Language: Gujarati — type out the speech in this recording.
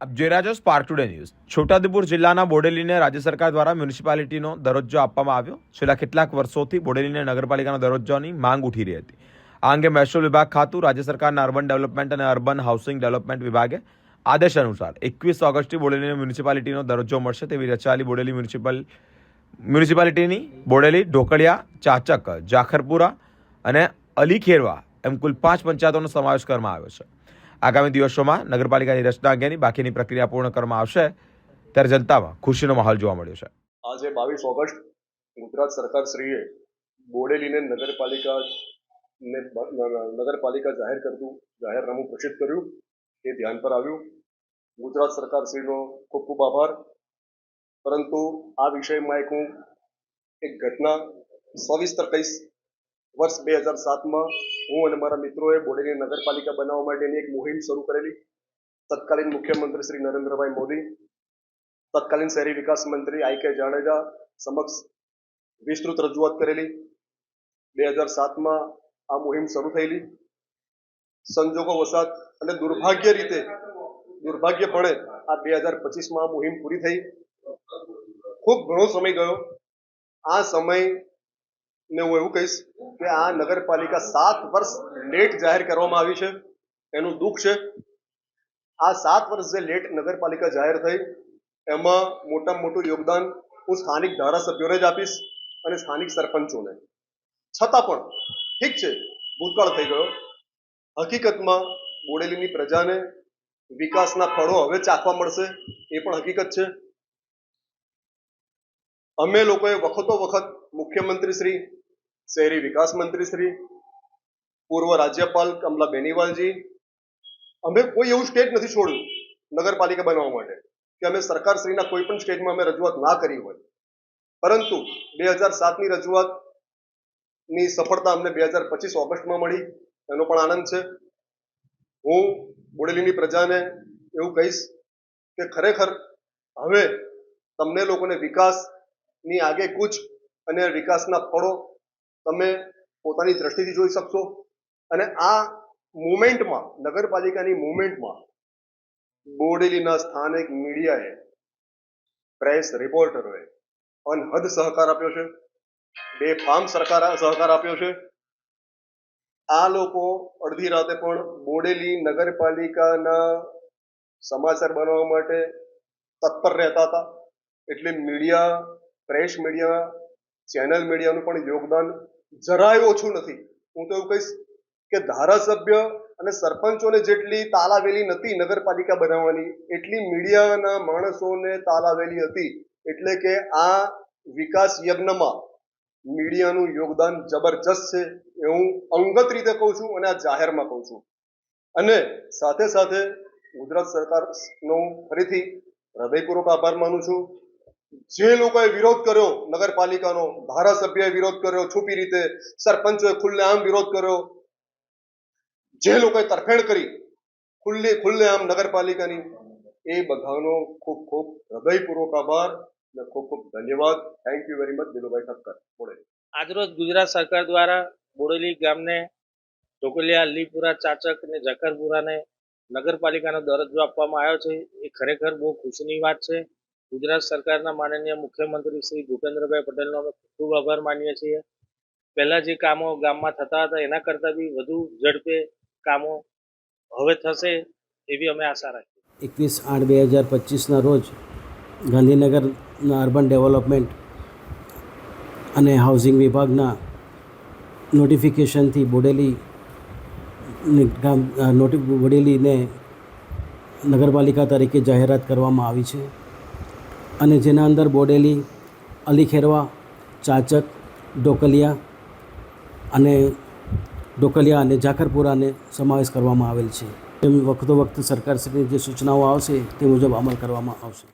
આપ જોઈ રહ્યા છો સ્પાર્ક ટુડે ન્યૂઝ છોટાઉદેપુર જિલ્લાના બોડેલીને રાજ્ય સરકાર દ્વારા મ્યુનિસિપાલિટીનો દરજ્જો આપવામાં આવ્યો. છેલ્લા કેટલાક વર્ષોથી બોડેલીને નગરપાલિકાના દરજ્જોની માંગ ઉઠી રહી હતી. આ અંગે મહેસૂલ વિભાગ ખાતું, રાજ્ય સરકારના અર્બન ડેવલપમેન્ટ અને અર્બન હાઉસિંગ ડેવલપમેન્ટ વિભાગે આદેશ અનુસાર એકવીસ ઓગસ્ટથી બોડેલીને મ્યુનિસિપાલિટીનો દરજ્જો મળશે તેવી રચાયેલી બોડેલી મ્યુનિસિપલ, મ્યુનિસિપાલિટીની બોડેલી ઢોકળિયા, ચાચક, જાખરપુરા અને અલીખેરવા એમ કુલ પાંચ પંચાયતોનો સમાવેશ કરવામાં આવ્યો છે. આગામી દિવસોમાં નગરપાલિકાની રચના અંગેની બાકીની પ્રક્રિયા પૂર્ણ કરવામાં આવશે. ત્યારે જનતામાં ખુશીનો માહોલ જોવા મળ્યો છે. આજે બાવીસ ઓગસ્ટ ગુજરાત સરકાર શ્રીએ બોડેલીને નગરપાલિકા ને નગરપાલિકા જાહેર કરતું, જાહેરનામું પ્રસિદ્ધ કર્યું. એ ધ્યાન પર આવ્યું. ગુજરાત સરકાર શ્રીનો ખૂબ ખૂબ આભાર. પરંતુ આ વિષયમાં એક હું એક ઘટના સવિસ્તર કહીશ. વર્ષ બે હજાર સાતમાં હું અને મારા મિત્રોએ બોડેલી નગરપાલિકા બનાવવા માટેની એક મુહિમ શરૂ કરેલી. તત્કાલીન મુખ્યમંત્રી શ્રી નરેન્દ્રભાઈ મોદી, તત્કાલીન શહેરી વિકાસ મંત્રી આઈ કે જાડેજા સમક્ષ વિસ્તૃત રજૂઆત કરેલી. બે હજાર સાતમાં આ મુહિમ શરૂ થયેલી. સંજોગો વસાત અને દુર્ભાગ્ય રીતે દુર્ભાગ્યપણે આ બે હજાર પચીસમાં આ મુહિમ પૂરી થઈ. ખૂબ ઘણો સમય ગયો. આ સમય ને હું એવું કહીશ કે આ નગરપાલિકા સાત વર્ષ લેટ જાહેર કરવામાં આવી છે. એનું દુઃખ છે. આ સાત વર્ષ જે લેટ નગરપાલિકા જાહેર થઈ, એમાં મોટામાં મોટું યોગદાન હું સ્થાનિક ધારાસભ્યોને જ આપીશ અને સ્થાનિક સરપંચોને. છતાં પણ ઠીક છે, ભૂતકાળ થઈ ગયો. હકીકતમાં બોડેલીની પ્રજાને વિકાસના ફળો હવે ચાખવા મળશે, એ પણ હકીકત છે. અમે લોકોએ વખતો વખત મુખ્યમંત્રી શ્રી શહેરી વિકાસ મંત્રી શ્રી, પૂર્વ રાજ્યપાલ કમલા બેનીવાલજી. અમે કોઈ એવું સ્ટેજ નથી છોડ્યું નગરપાલિકા બનાવવા માટે કે અમે સરકારશ્રીના કોઈ પણ સ્ટેજમાં અમે રજૂઆત ના કરી હોય. પરંતુ બે હજાર સાતની રજૂઆતની સફળતા અમને બે હજાર પચીસ ઓગસ્ટમાં મળી. એનો પણ આનંદ છે. હું બોડેલીની પ્રજાને એવું કહીશ કે ખરેખર હવે તમને લોકોને વિકાસની આગે કૂચ અને વિકાસના ફળો તમે પોતાની દ્રષ્ટિથી જોઈ શકશો. અને આ મુમેન્ટમાં નગરપાલિકાની મુમેન્ટમાં બોડેલીના સ્થાનિક મીડિયાએ પ્રેસ રિપોર્ટરોએ અનહદ સહકાર આપ્યો છે. બેફામ સરકાર, સહકાર આપ્યો છે. આ લોકો અડધી રાતે પણ બોડેલી નગરપાલિકાના સમાચાર બનાવવા માટે તત્પર રહેતા હતા. એટલે મીડિયા, પ્રેસ મીડિયા, ચેનલ મીડિયાનું પણ યોગદાન જરાય ઓછું નથી. હું તો એવું કહીશ કે ધારાસભ્ય અને સરપંચોને જેટલી તાલાવેલી નથી નગરપાલિકા બનાવવાની, એટલી મીડિયાના માણસોને તાલાવેલી હતી. એટલે કે આ વિકાસ યજ્ઞમાં મીડિયાનું યોગદાન જબરજસ્ત છે એ હું અંગત રીતે કહું છું અને આ જાહેરમાં કહું છું. અને સાથે સાથે ગુજરાત સરકારનો ફરીથી હૃદયપૂર્વક આભાર માનું છું. જે લોકોએ વિરોધ કર્યો, નગરપાલિકાનો ધારાસભ્યએ વિરોધ કર્યો, છુપી રીતે સરપંચોએ ખુલ્લેઆમ વિરોધ કર્યો, જે લોકોએ તરફેણ કરી, ખુલ્લે ખુલ્લેઆમ નગરપાલિકાની, એ બધાનો ખૂબ ખૂબ હૃદયપૂર્વક આભાર અને ખૂબ ખૂબ ધન્યવાદ. Thank you very much Dilubhai Thakkar. Bodeli આજરોજ ગુજરાત સરકાર દ્વારા બોડેલી ગામને ઢોકલિયા અલીપુરા ચાચક અને જકરપુરાને નગરપાલિકાનો દરજ્જો આપવામાં આવ્યો છે. એ ખરેખર બહુ ખુશીની વાત છે. ગુજરાત સરકારના માનનીય મુખ્યમંત્રી શ્રી ભૂપેન્દ્રભાઈ પટેલનો અમે ખૂબ આભાર માનીએ છીએ. પહેલાં જે કામો ગામમાં થતા હતા, એના કરતાં બી વધુ ઝડપે કામો હવે થશે એવી અમે આશા રાખીએ એકવીસ આઠ બે હજાર પચીસના રોજ ગાંધીનગરના અર્બન ડેવલપમેન્ટ અને હાઉસિંગ વિભાગના નોટિફિકેશનથી બોડેલી ગામ નોટિ, બોડેલીને નગરપાલિકા તરીકે જાહેરાત કરવામાં આવી છે. અને જેના અંદર બોડેલી, અલીખેરવા, ચાચક, ડોકલિયા અને ડોકલિયા અને ઝાકરપુરાને સમાવેશ કરવામાં આવેલ છે. તેમ વખતો વખત સરકારશ્રીની જે સૂચનાઓ આવશે તે મુજબ અમલ કરવામાં આવશે.